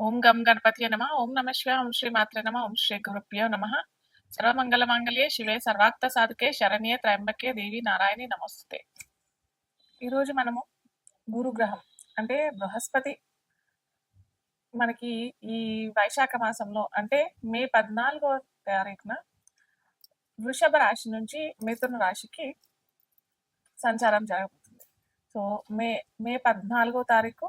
ఓం గం గణపతి నమ ఓం నమ శివ ఓం శ్రీ మాత్రే నమ ఓం శ్రీ గురుభ్యో నమ. సర్వమంగళ మంగళే శివే సర్వాక్త సాధకే శరణ్యే త్రయంబకే దేవి నారాయణి నమస్తే ఈరోజు మనము గురుగ్రహం అంటే బృహస్పతి మనకి ఈ వైశాఖ మాసంలో అంటే మే పద్నాలుగో తారీఖున వృషభ రాశి నుంచి మిథున రాశికి సంచారం జరగబోతుంది. సో మే మే పద్నాలుగో తారీఖు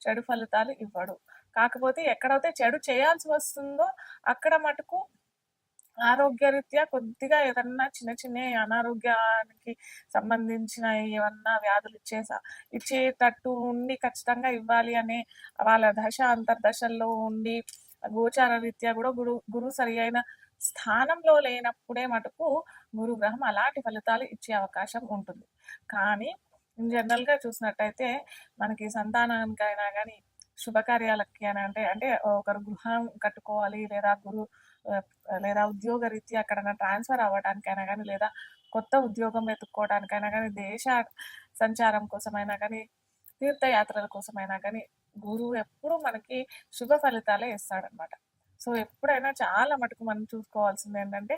చెడు ఫలితాలు ఇవ్వడు. కాకపోతే ఎక్కడైతే చెడు చేయాల్సి వస్తుందో అక్కడ మటుకు ఆరోగ్యరీత్యా కొద్దిగా ఏదన్నా చిన్న చిన్న అనారోగ్యానికి సంబంధించిన ఏమన్నా వ్యాధులు ఇచ్చేసా ఇచ్చేటట్టు ఉండి ఖచ్చితంగా ఇవ్వాలి అనే వాళ్ళ దశ అంతర్దశల్లో ఉండి గోచార రీత్యా కూడా గురు గురువు సరి అయిన స్థానంలో లేనప్పుడే మటుకు గురుగ్రహం అలాంటి ఫలితాలు ఇచ్చే అవకాశం ఉంటుంది. కానీ జనరల్గా చూసినట్టయితే మనకి సంతానానికైనా కానీ శుభకార్యాలకి అని అంటే అంటే ఒకరు గృహం కట్టుకోవాలి లేదా గురు లేదా ఉద్యోగ రీత్యా అక్కడ ట్రాన్స్ఫర్ అవ్వడానికైనా కానీ లేదా కొత్త ఉద్యోగం వెతుక్కోవడానికైనా కానీ దేశ సంచారం కోసమైనా కానీ తీర్థయాత్రల కోసమైనా కానీ గురువు ఎప్పుడు మనకి శుభ ఫలితాలే ఇస్తాడనమాట సో ఎప్పుడైనా చాలా మటుకు మనం చూసుకోవాల్సింది ఏంటంటే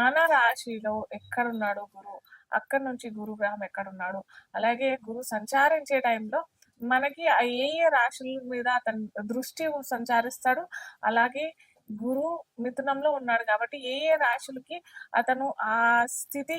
మన రాశిలో ఎక్కడున్నాడు గురువు? అక్కడి నుంచి గురు గ్రహం ఎక్కడున్నాడు? అలాగే గురు సంచారించే టైంలో మనకి ఏ ఏ రాశుల మీద అతని దృష్టి సంచారిస్తాడు? అలాగే గురు మిథునంలో ఉన్నాడు కాబట్టి ఏ ఏ రాశులకి అతను ఆ స్థితి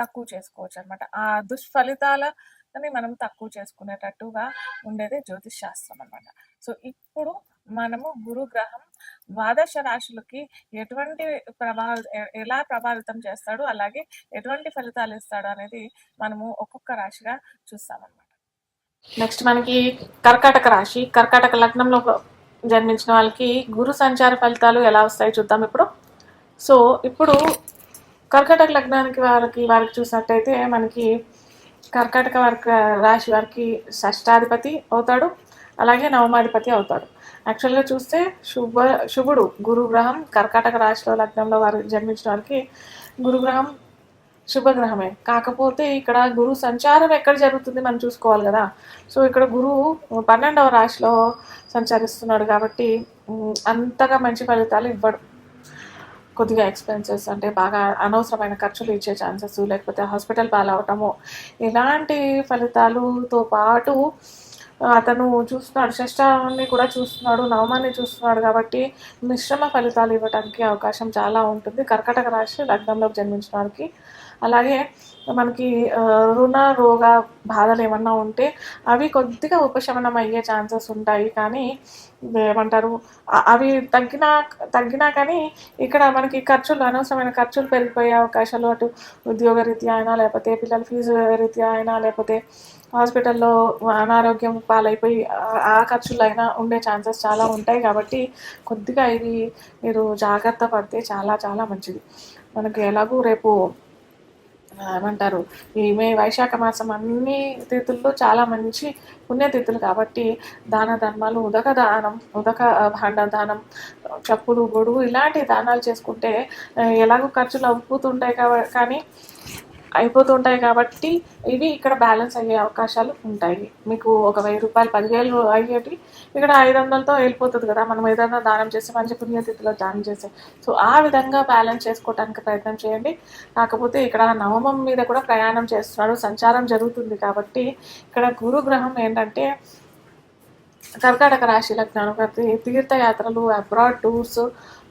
తక్కువ చేసుకోవచ్చు అనమాట ఆ దుష్ఫలితాలని మనం తక్కువ చేసుకునేటట్టుగా ఉండేది జ్యోతిష్ శాస్త్రం అనమాట సో ఇప్పుడు మనము గురుగ్రహం ద్వాదశ రాశులకి ఎటువంటి ప్రభావ ఎలా ప్రభావితం చేస్తాడు అలాగే ఎటువంటి ఫలితాలు ఇస్తాడు అనేది మనము ఒక్కొక్క రాశిగా చూస్తామన్నమాట. నెక్స్ట్ మనకి కర్కాటక రాశి. కర్కాటక లగ్నంలో జన్మించిన వాళ్ళకి గురు సంచార ఫలితాలు ఎలా వస్తాయి చూద్దాం ఇప్పుడు. సో ఇప్పుడు కర్కాటక లగ్నానికి వారికి వారికి చూసినట్టయితే మనకి కర్కాటక వారికి రాశి వారికి షష్టాధిపతి అవుతాడు అలాగే నవమాధిపతి అవుతాడు. యాక్చువల్గా చూస్తే శుభ శుభుడు గురుగ్రహం కర్కాటక రాశిలో లగ్నంలో వారు జన్మించిన వారికి గురుగ్రహం శుభగ్రహమే. కాకపోతే ఇక్కడ గురు సంచారం ఎక్కడ జరుగుతుంది మనం చూసుకోవాలి కదా. సో ఇక్కడ గురువు పన్నెండవ రాశిలో సంచరిస్తున్నాడు కాబట్టి అంతగా మంచి ఫలితాలు ఇవ్వడు. కొద్దిగా ఎక్స్పెన్సెస్ అంటే బాగా అనవసరమైన ఖర్చులు ఇచ్చే ఛాన్సెస్ లేకపోతే హాస్పిటల్ పాలవటము ఇలాంటి ఫలితాలతో పాటు అతను చూస్తున్నాడు షష్టాన్ని కూడా చూస్తున్నాడు నవమాన్ని చూస్తున్నాడు కాబట్టి మిశ్రమ ఫలితాలు ఇవ్వడానికి అవకాశం చాలా ఉంటుంది. కర్కటక రాశి లగ్నంలో జన్మించిన వారికి అలాగే మనకి రుణ రోగ బాధలు ఏమన్నా ఉంటే అవి కొద్దిగా ఉపశమనం అయ్యే ఛాన్సెస్ ఉంటాయి. కానీ ఏమంటారు అవి తగ్గినా తగ్గినా కానీ ఇక్కడ మనకి ఖర్చులు అనవసరమైన ఖర్చులు పెరిగిపోయే అవకాశాలు అటు ఉద్యోగరీత్యా అయినా లేకపోతే పిల్లల ఫీజు రీత్యా అయినా లేకపోతే హాస్పిటల్లో అనారోగ్యం పాలైపోయి ఆ- ఖర్చులు అయినా ఉండే ఛాన్సెస్ చాలా ఉంటాయి. కాబట్టి కొద్దిగా ఇది మీరు జాగ్రత్త పడితే చాలా చాలా మంచిది. మనకి ఎలాగూ రేపు ఏమంటారు? ఈ మే వైశాఖ మాసం అన్ని తిథుల్లో చాలా మంచి పుణ్యతిథులు కాబట్టి దాన ధర్మాలు ఉదక దానం ఉదక భాండ దానం చెప్పులు గొడుగు ఇలాంటి దానాలు చేసుకుంటే ఎలాగో ఖర్చులు అవుతుంటాయి కాబ- అయిపోతూ అయిపోతుంటాయి కాబట్టి ఇవి ఇక్కడ బ్యాలెన్స్ అయ్యే అవకాశాలు ఉంటాయి. మీకు ఒక వెయ్యి రూపాయలు పదివేలు అయ్యేటి ఇక్కడ ఐదు వందలతో వెళ్ళిపోతుంది కదా. మనం ఏదైనా దానం చేసి మంచి పుణ్యతిథిలో దానం చేస్తే. సో ఆ విధంగా బ్యాలెన్స్ చేసుకోవడానికి ప్రయత్నం చేయండి. కాకపోతే ఇక్కడ నవమం మీద కూడా ప్రయాణం చేస్తున్నాడు సంచారం జరుగుతుంది కాబట్టి ఇక్కడ గురుగ్రహం ఏంటంటే కర్కాటక రాశి లగ్నాలు ప్రతి తీర్థయాత్రలు అబ్రాడ్ టూర్స్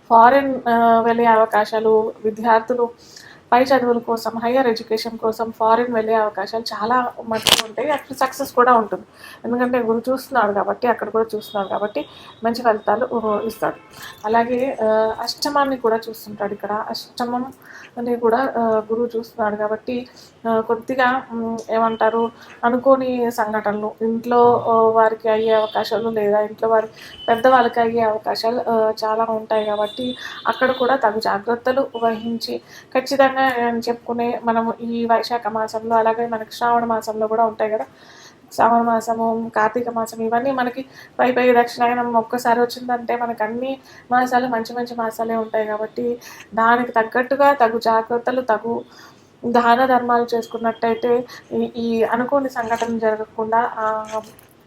ఫారిన్ వెళ్ళే అవకాశాలు విద్యార్థులు పై చదువుల కోసం హయ్యర్ ఎడ్యుకేషన్ కోసం ఫారిన్ వెళ్ళే అవకాశాలు చాలా మట్టుకు ఉంటాయి. అక్కడ సక్సెస్ కూడా ఉంటుంది. ఎందుకంటే గురు చూస్తున్నాడు కాబట్టి అక్కడ కూడా చూస్తున్నాడు కాబట్టి మంచి ఫలితాలు ఇస్తాడు. అలాగే అష్టమాన్ని కూడా చూస్తుంటాడు ఇక్కడ. అష్టమం అని కూడా గురువు చూస్తున్నాడు కాబట్టి కొద్దిగా ఏమంటారు అనుకోని సంఘటనలు. ఇంట్లో వారికి అయ్యే అవకాశాలు లేదా ఇంట్లో వారి పెద్దవాళ్ళకి అయ్యే అవకాశాలు చాలా ఉంటాయి కాబట్టి అక్కడ కూడా తగు జాగ్రత్తలు వహించి ఖచ్చితంగా చెప్పుకునే మనము ఈ వైశాఖ మాసంలో అలాగే మనకి శ్రావణ మాసంలో కూడా ఉంటాయి కదా. శ్రావణ మాసము కార్తీక మాసం ఇవన్నీ మనకి పై పై దక్షిణాయనం ఒక్కసారి వచ్చిందంటే మనకు అన్ని మాసాలు మంచి మంచి మాసాలే ఉంటాయి కాబట్టి దానికి తగ్గట్టుగా తగు జాగ్రత్తలు తగు దాన ధర్మాలు చేసుకున్నట్టయితే ఈ- అనుకోని సంఘటన జరగకుండా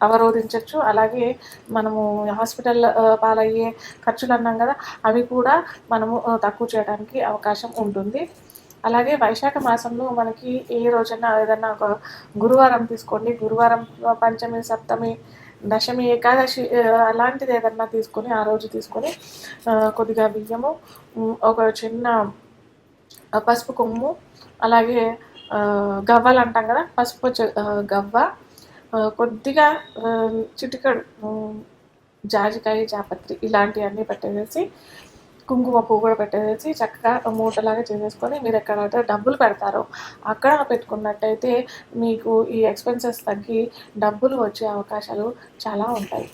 అవరోధించవచ్చు అలాగే మనము హాస్పిటల్ పాలయ్యే ఖర్చులు అన్నాం కదా అవి కూడా మనము తక్కువ చేయడానికి అవకాశం ఉంటుంది. అలాగే వైశాఖ మాసంలో మనకి ఏ రోజైనా ఏదైనా ఒక గురువారం తీసుకోండి. గురువారం పంచమి సప్తమి దశమి ఏకాదశి అలాంటిది ఏదన్నా తీసుకొని ఆ రోజు తీసుకొని కొద్దిగా బియ్యము ఒక చిన్న పసుపు కొమ్ము అలాగే గవ్వలు అంటాం కదా పసుపు గవ్వ కొద్దిగా చిటికడు జాజికాయ జాపత్రి ఇలాంటివన్నీ పెట్టేసి కుంకుమ పువ్వు కూడా పెట్టేసి చక్కగా మూటలాగా చేసేసుకొని మీరు ఎక్కడైతే డబ్బులు పెడతారో అక్కడ పెట్టుకున్నట్టయితే మీకు ఈ ఎక్స్పెన్సెస్ తగ్గి డబ్బులు వచ్చే అవకాశాలు చాలా ఉంటాయి.